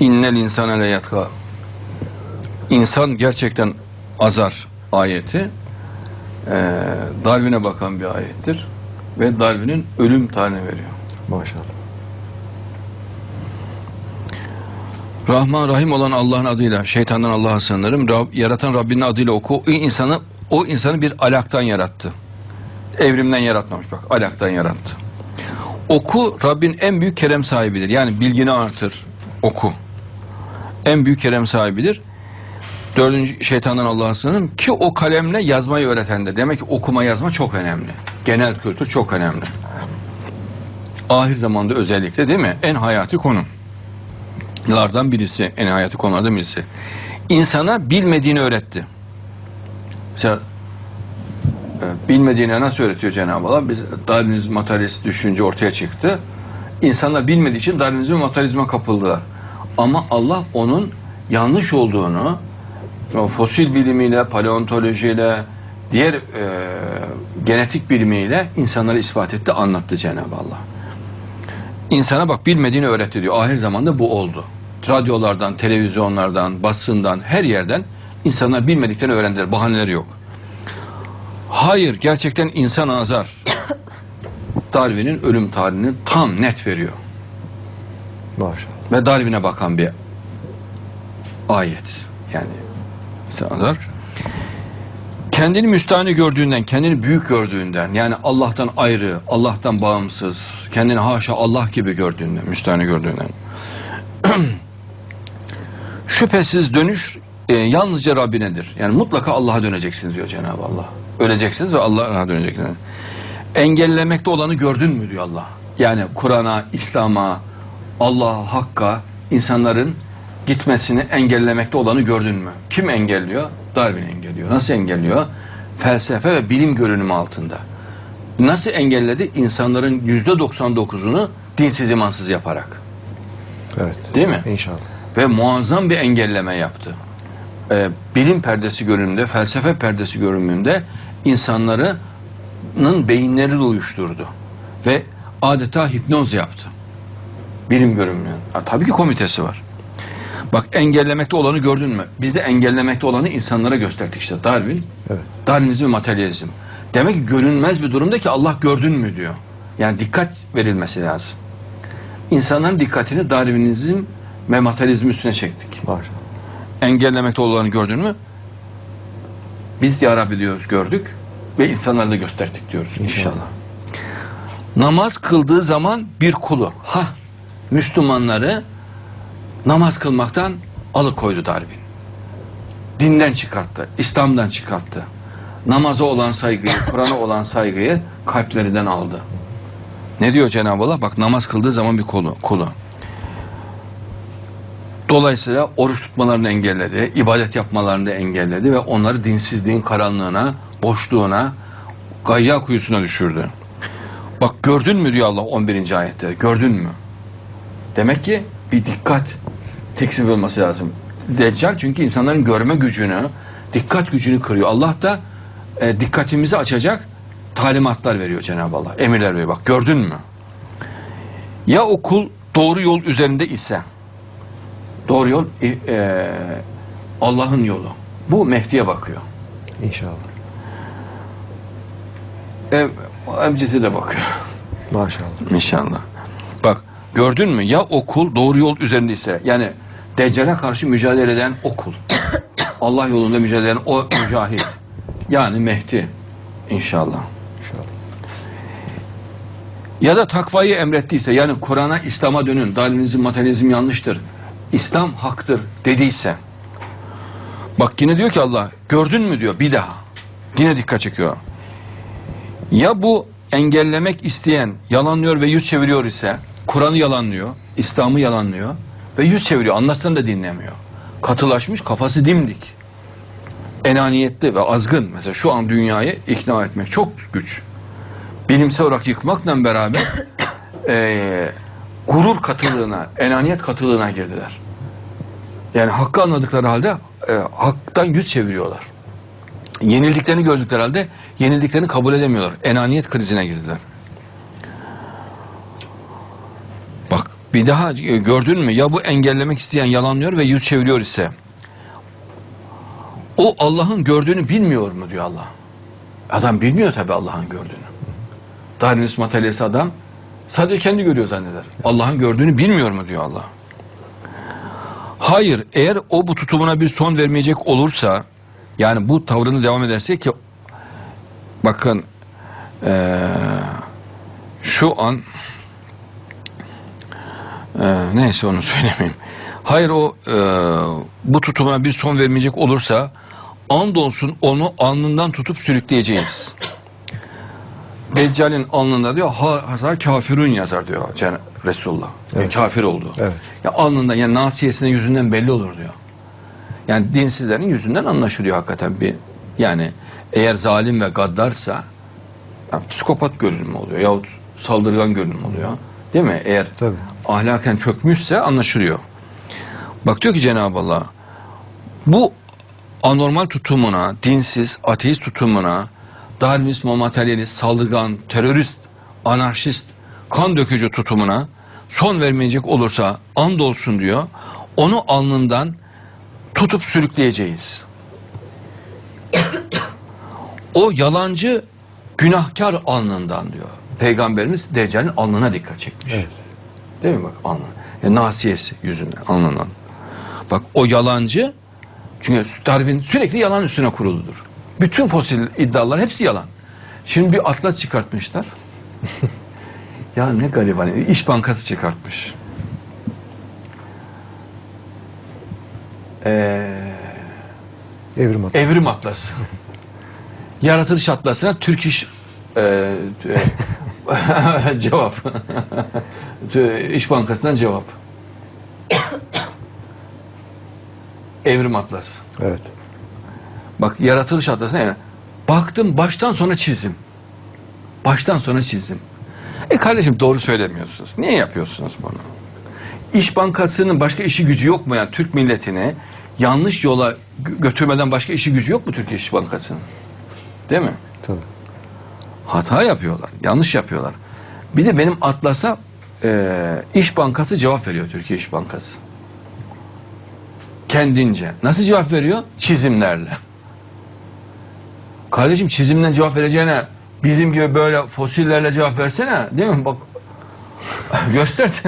İnnel insane le yatka. İnsan gerçekten azar ayeti. Ee, Darwin'e bakan bir ayettir. Ve Darwin'in ölüm tarihini veriyor. Maşallah. Rahman Rahim olan Allah'ın adıyla şeytandan Allah'a sığınırım. Rab, yaratan Rabbinin adıyla oku. O insanı o insanı bir alaktan yarattı. Evrimden yaratmamış bak. Alaktan yarattı. Oku Rabbin en büyük kerem sahibidir. Yani bilgini artır. Oku. En büyük kerem sahibidir. Dördüncü şeytandan Allah'a ki o kalemle yazmayı öğretendir. Demek ki okuma yazma çok önemli. Genel kültür çok önemli. Ahir zamanda özellikle değil mi? En hayati konu lardan birisi, en hayati konulardan birisi. İnsana bilmediğini öğretti. Mesela e, bilmediğini nasıl öğretiyor Cenab-ı Allah? Biz Darwinizm materyalist düşünce ortaya çıktı. İnsanlar bilmediği için Darwinizm materyalizme kapıldılar. Ama Allah onun yanlış olduğunu fosil bilimiyle, paleontolojiyle, diğer e, genetik bilimiyle insanlara ispat etti, anlattı Cenab-ı Allah. İnsana bak bilmediğini öğretti diyor. Ahir zamanda bu oldu. Radyolardan, televizyonlardan, basından, her yerden insanlar bilmediklerini öğrendiler. Bahaneleri yok. Hayır, gerçekten insan azar. Darwin'in ölüm tarihini tam net veriyor. Maşallah. Ve Darwin'e bakan bir ayet. Yani insan azar. Kendini müstahni gördüğünden, kendini büyük gördüğünden, yani Allah'tan ayrı, Allah'tan bağımsız, kendini haşa Allah gibi gördüğünden, müstahni gördüğünden. Şüphesiz dönüş e, yalnızca Rabbinedir. Yani mutlaka Allah'a döneceksiniz diyor Cenab-ı Allah. Öleceksiniz ve Allah'a döneceksiniz. Engellemekte olanı gördün mü diyor Allah. Yani Kur'an'a, İslam'a, Allah'a, Hakk'a insanların gitmesini engellemekte olanı gördün mü? Kim engelliyor? Darwin engelliyor. Nasıl engelliyor? Felsefe ve bilim görünümü altında. Nasıl engelledi? İnsanların yüzde 99'unu dinsiz imansız yaparak. Evet. Değil mi? İnşallah. Ve muazzam bir engelleme yaptı. Ee, bilim perdesi görünümünde, felsefe perdesi görünümünde insanların beyinleri uyuşturdu. Ve adeta hipnoz yaptı. Bilim görünümünün. Ha, tabii ki komitesi var. Bak engellemekte olanı gördün mü? Biz de engellemekte olanı insanlara gösterdik işte. Darwin, Evet. Darwinizm ve materyalizm. Demek ki görünmez bir durumda ki Allah gördün mü diyor. Yani dikkat verilmesi lazım. İnsanların dikkatini Darwinizm ve materyalizm üstüne çektik. Maşallah. Engellemekte olanı gördün mü? Biz ya Rabbi diyoruz gördük ve insanlara da gösterdik diyoruz inşallah. İnşallah. Namaz kıldığı zaman bir kulu. Ha Müslümanları namaz kılmaktan alıkoydu Darwin. Dinden çıkarttı, İslam'dan çıkarttı. Namaza olan saygıyı, Kur'an'a olan saygıyı kalplerinden aldı. Ne diyor Cenab-ı Allah? Bak namaz kıldığı zaman bir kulu. kulu. Dolayısıyla oruç tutmalarını engelledi, ibadet yapmalarını engelledi ve onları dinsizliğin karanlığına, boşluğuna, gayya kuyusuna düşürdü. Bak gördün mü diyor Allah 11. ayette. Gördün mü? Demek ki bir dikkat teksif olması lazım. Deccal çünkü insanların görme gücünü, dikkat gücünü kırıyor. Allah da e, dikkatimizi açacak talimatlar veriyor Cenab-ı Allah. Emirler veriyor. Bak gördün mü? Ya o kul doğru yol üzerinde ise doğru yol e, e, Allah'ın yolu. Bu Mehdi'ye bakıyor. İnşallah. Ev, Emcit'e de bakıyor. Maşallah. İnşallah. Bak gördün mü ya okul doğru yol üzerindeyse yani Deccal'e karşı mücadele eden okul. Allah yolunda mücadele eden o mücahit. Yani Mehdi inşallah. İnşallah. Ya da takvayı emrettiyse yani Kur'an'a İslam'a dönün. Darwinizm, materyalizm yanlıştır. İslam haktır dediyse. Bak yine diyor ki Allah gördün mü diyor bir daha. Yine dikkat çekiyor. Ya bu engellemek isteyen yalanlıyor ve yüz çeviriyor ise Kur'an'ı yalanlıyor, İslam'ı yalanlıyor ve yüz çeviriyor. Anlatsan da dinlemiyor. Katılaşmış kafası dimdik. Enaniyetli ve azgın. Mesela şu an dünyayı ikna etmek çok güç. Bilimsel olarak yıkmakla beraber eee, gurur katılığına, enaniyet katılığına girdiler. Yani hakkı anladıkları halde e, haktan yüz çeviriyorlar. Yenildiklerini gördükleri halde yenildiklerini kabul edemiyorlar. Enaniyet krizine girdiler. Bak Bir daha e, gördün mü? Ya bu engellemek isteyen yalanlıyor ve yüz çeviriyor ise o Allah'ın gördüğünü bilmiyor mu diyor Allah. Adam bilmiyor tabi Allah'ın gördüğünü. Darwinist materyalist adam sadece kendi görüyor zanneder. Allah'ın gördüğünü bilmiyor mu diyor Allah. Hayır eğer o bu tutumuna bir son vermeyecek olursa yani bu tavrını devam ederse ki bakın eee, şu an eee, neyse onu söylemeyeyim. Hayır o eee, bu tutumuna bir son vermeyecek olursa andolsun onu alnından tutup sürükleyeceğiz. Deccal'in alnında diyor ha, hazar kafirun yazar diyor Cenab Resulullah. Evet. Kafir oldu. Evet. Ya alnından yani nasiyesine yüzünden belli olur diyor. Yani dinsizlerin yüzünden anlaşılıyor hakikaten bir yani eğer zalim ve gaddarsa psikopat görünümü oluyor yahut saldırgan görünüm oluyor. Değil mi? Eğer Tabii. Ahlaken çökmüşse anlaşılıyor. Bak diyor ki Cenab-ı Allah bu anormal tutumuna, dinsiz, ateist tutumuna, Darwinist, materyalist, saldırgan, terörist, anarşist, kan dökücü tutumuna son vermeyecek olursa andolsun diyor. Onu alnından tutup sürükleyeceğiz. o yalancı günahkar alnından diyor. Peygamberimiz Deccal'in alnına dikkat çekmiş. Evet. Değil mi bak alnına? E, nasiyesi yüzünden alnından. Bak o yalancı çünkü Darwin sürekli yalan üstüne kuruludur. Bütün fosil iddialar hepsi yalan. Şimdi bir atlas çıkartmışlar. ya ne gariban. İş Bankası çıkartmış. Ee, Evrim atı. Evrim Atlası. Yaratılış Atlası'na Türk İş e, e, cevap. İş Bankası'ndan cevap. Evrim Atlası. Evet. Bak yaratılış atlasına yani. Baktım baştan sona çizim. Baştan sona çizim. E kardeşim doğru söylemiyorsunuz. Niye yapıyorsunuz bunu? İş Bankası'nın başka işi gücü yok mu yani Türk milletini yanlış yola gö- götürmeden başka işi gücü yok mu Türkiye İş Bankası'nın? Değil mi? Tabii. Hata yapıyorlar. Yanlış yapıyorlar. Bir de benim Atlas'a e, İş Bankası cevap veriyor Türkiye İş Bankası. Kendince. Nasıl cevap veriyor? Çizimlerle. Kardeşim çizimden cevap vereceğine bizim gibi böyle fosillerle cevap versene. Değil mi? Bak göster.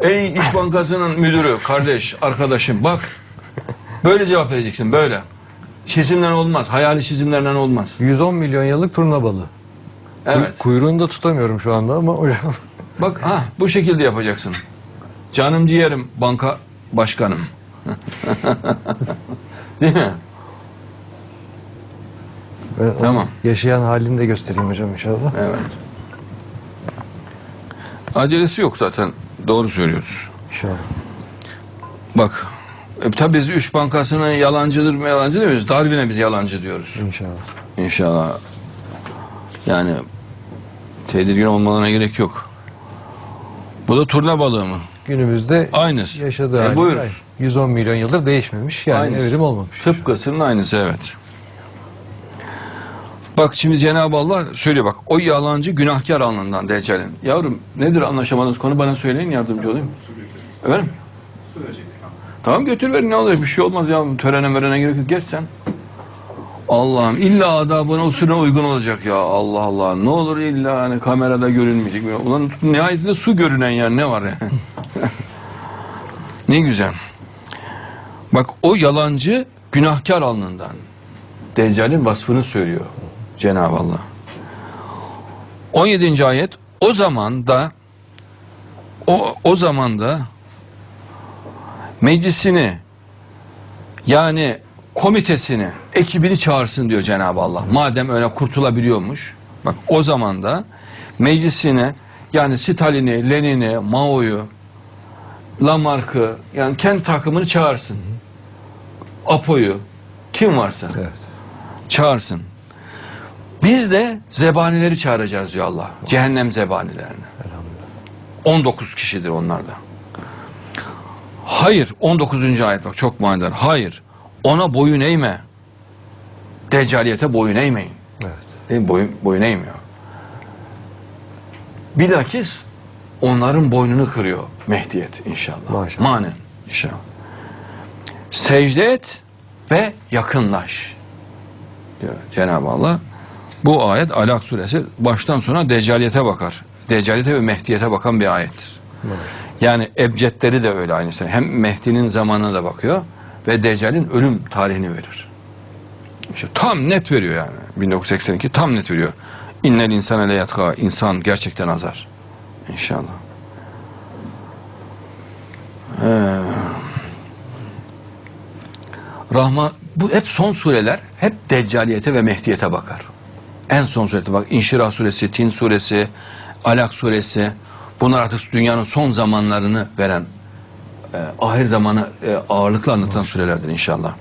Ey İş Bankası'nın müdürü, kardeş, arkadaşım bak. Böyle cevap vereceksin böyle. Çizimden olmaz. Hayali çizimlerden olmaz. 110 milyon yıllık turna balığı. Evet. Kuy- Kuyruğunu da tutamıyorum şu anda ama hocam. Bak ha bu şekilde yapacaksın. Canım ciğerim banka başkanım. Değil mi? Ben onun Tamam. Yaşayan halini de göstereyim hocam inşallah. Evet. Acelesi yok zaten. Doğru söylüyoruz. İnşallah. Bak e, tabii biz üç bankasının yalancıdır mı yalancı demiyoruz. Darwin'e biz yalancı diyoruz. İnşallah. İnşallah. Yani tedirgin olmalarına gerek yok. Bu da turna balığı mı? Günümüzde Aynısı. yaşadığı E, hali aynı. 110 milyon yıldır değişmemiş. Yani Aynısı. evrim olmamış. Tıpkısının aynısı evet. Bak şimdi Cenab-ı Allah söylüyor bak o yalancı günahkar alnından Deccal'in. Yavrum nedir anlaşamadığınız konu bana söyleyin yardımcı olayım. Efendim? Tamam götür verin ne olur bir şey olmaz ya törene merene gerek yok geç sen. Allah'ım illa adabına usulüne uygun olacak ya Allah Allah ne olur illa hani kamerada görünmeyecek. Ulan nihayetinde su görünen yer ne var ya. ne güzel. Bak o yalancı günahkar alnından. Deccal'in vasfını söylüyor Cenab-ı Allah. 17. ayet o zaman da o, o zaman da meclisini yani komitesini, ekibini çağırsın diyor Cenab-ı Allah. Madem öyle kurtulabiliyormuş. Bak o zaman da meclisine yani Stalin'i, Lenin'i, Mao'yu, Lamarck'ı yani kendi takımını çağırsın. Apo'yu kim varsa Evet. çağırsın. Biz de zebanileri çağıracağız diyor Allah. Cehennem zebanilerini. 19 kişidir onlar da. Hayır 19. ayet bak çok manidar. Hayır ona boyun eğme. Deccaliyete boyun eğmeyin. Evet. Değil mi? Boyun, boyun eğmiyor. Bilakis onların boynunu kırıyor Mehdiyet inşallah. Maşallah. Manen inşallah. Secde et ve yakınlaş. diyor Cenab-ı Allah. Bu ayet Alak suresi baştan sona deccaliyete bakar. Deccaliyete ve Mehdiyete bakan bir ayettir. Yani ebcedleri de öyle aynısı. Hem Mehdi'nin zamanına da bakıyor ve Deccal'in ölüm tarihini verir. İşte tam net veriyor yani. 1982 tam net veriyor. İnnel insane le yatka. İnsan gerçekten azar. İnşallah. Ee, Rahman bu hep son sureler hep deccaliyete ve mehdiyete bakar. En son surete bak İnşirah suresi, Tin suresi, Alak suresi bunlar artık dünyanın son zamanlarını veren e, ahir zamanı e, ağırlıklı anlatan surelerdir inşallah.